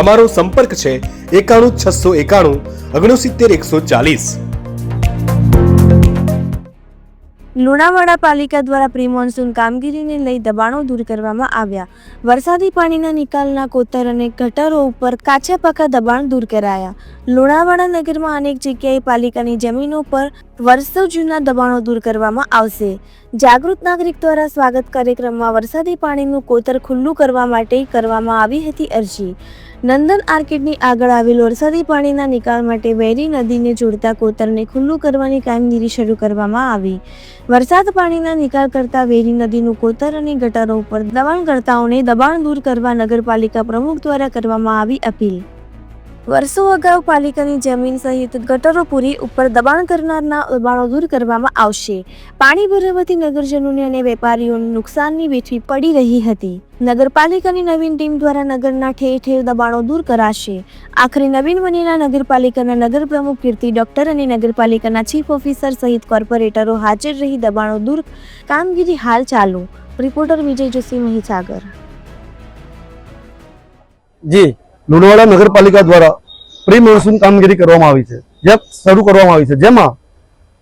અમારો સંપર્ક છે એકાણું છસો એકાણું, ઓગણસિત્તેર એકસો ચાલીસ. લુણાવાડા પાલિકા દ્વારા પ્રી મોન્સૂન કામગીરીને લઈ દબાણો દૂર કરવામાં આવ્યા. વરસાદી પાણીના નિકાલના કોતર અને ગટરો ઉપર કાચા પાકા દબાણ દૂર કરાયા. લુણાવાડા નગરમાં અનેક જગ્યાએ પાલિકાની જમીનો પર વર્ષો જૂના દબાણો દૂર કરવામાં આવશે. જાગૃત નાગરિક દ્વારા સ્વાગત કાર્યક્રમમાં વરસાદી પાણીનું કોતર ખુલ્લું કરવા માટે કરવામાં આવી હતી અરજી. નંદન આર્કિડની આગળ આવેલ વરસાદી પાણીના નિકાલ માટે વેરી નદીને જોડતા કોતરને ખુલ્લું કરવાની કામગીરી શરૂ કરવામાં આવી. વરસાદ પાણીના નિકાલ કરતા વેરી નદીનું કોતર અને ગટરો ઉપર દબાણકર્તાઓને દબાણ દૂર કરવા નગરપાલિકા પ્રમુખ દ્વારા કરવામાં આવી અપીલ. વર્ષો અગાઉ પાલિકાની જમીન સહિત ગટરો પૂરી ઉપર દબાણ કરનારના દબાણો દૂર કરવામાં આવશે. પાણી ભરાવાથી નગરજનોને અને વેપારીઓને નુકસાનની વેઠવી પડી રહી હતી. નગરપાલિકાની નવીન ટીમ દ્વારા નગરના ઠેર ઠેર દબાણો દૂર કરાશે. આખરે નવીન બનેલા નગરપાલિકાના નગર પ્રમુખ કીર્તિ ડોક્ટર અને નગરપાલિકાના ચીફ ઓફિસર સહિત કોર્પોરેટરો હાજર રહી દબાણો દૂર. કામગીરી હાલ ચાલુ. રિપોર્ટર વિજય જોશી મહીસાગર. જી. લુણાવાડા નગરપાલિકા દ્વારા પ્રી મોન્સૂન કામગીરી કરવામાં આવી છે. જે શરૂ કરવામાં આવી છે. જેમાં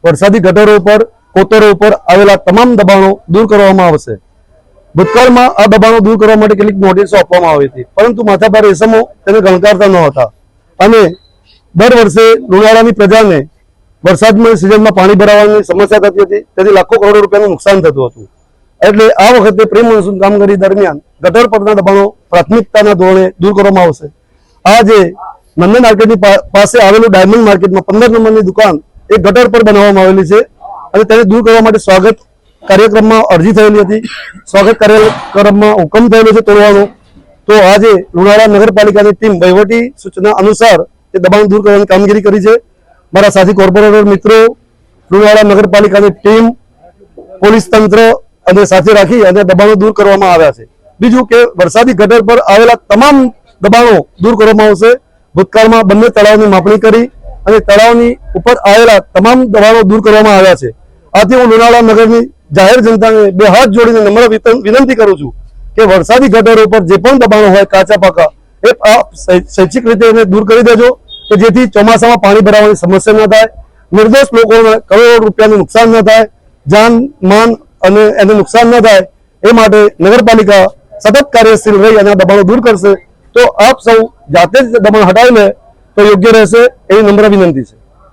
વરસાદી ગટરો ઉપર, કોતરો ઉપર આવેલા તમામ દબાણો દૂર કરવામાં આવશે. ભૂતકાળમાં આ દબાણો દૂર કરવા માટે કેટલીક નોટિસો આપવામાં આવી હતી. પરંતુ માથાભાર એસમો તેને ગણકારતા ન હતા. અને દર વર્ષે લુણાવાડાની પ્રજાને વરસાદમાં સિઝનમાં પાણી ભરાવાની સમસ્યા થતી હતી. તેથી લાખો કરોડો રૂપિયાનું નુકસાન થતું હતું. એટલે આ વખતે પ્રી મોન્સૂન કામગીરી દરમિયાન ગટર પરના દબાણો પ્રાથમિકતાના ધોરણે દૂર કરવામાં આવશે. આ જે નંદન માર્કેટની પાસે આવેલું ડાયમંડ માર્કેટમાં પંદર નંબરની દુકાન એ ગટર પર બનાવવામાં આવેલી છે અને તેને દૂર કરવા માટે સ્વાગત કાર્યક્રમમાં અરજી થયેલી હતી. સ્વાગત કાર્યક્રમમાં હુકમ થયેલો છે તોડવાનો. તો આજે લુણાવાડા નગરપાલિકાની ટીમ વહીવટી સૂચના અનુસાર એ દબાણ દૂર કરવાની કામગીરી કરી છે. મારા સાથી કોર્પોરેટર મિત્રો, લુણાવાડા નગરપાલિકાની ટીમ, પોલીસ તંત્ર અને સાથે રાખી અને દબાણો દૂર કરવામાં આવ્યા છે. બીજું કે વરસાદી ગટર પર આવેલા તમામ દબાણો દૂર કરવામાં આવશે. ભૂતકાળમાં બંને તળાવની માપણી કરી અને તળાવની ઉપર આવેલા તમામ દબાણો દૂર કરવામાં આવ્યા છે. આથી હું લુણાવાડા નગરની જાહેર જનતાને બે હાથ જોડીને નમ્ર વિનંતી કરું છું કે વરસાદી ગટરો ઉપર જે પણ દબાણો હોય, કાચા પાકા, એ શૈક્ષિક રીતે એને દૂર કરી દેજો કે જેથી ચોમાસામાં પાણી ભરાવાની સમસ્યા ન થાય. નિર્દોષ લોકોને કરોડો રૂપિયાનું નુકસાન ન થાય. જાન માન અને એને નુકસાન ન થાય, એ માટે નગરપાલિકા સતત કાર્યશીલ રહી અને દબાણો દૂર કરશે. તો આપ સૌ જાતે જ દબાણ હટાવી લે તો યોગ્ય રહેશે એવી નમ્ર વિનંતી છે.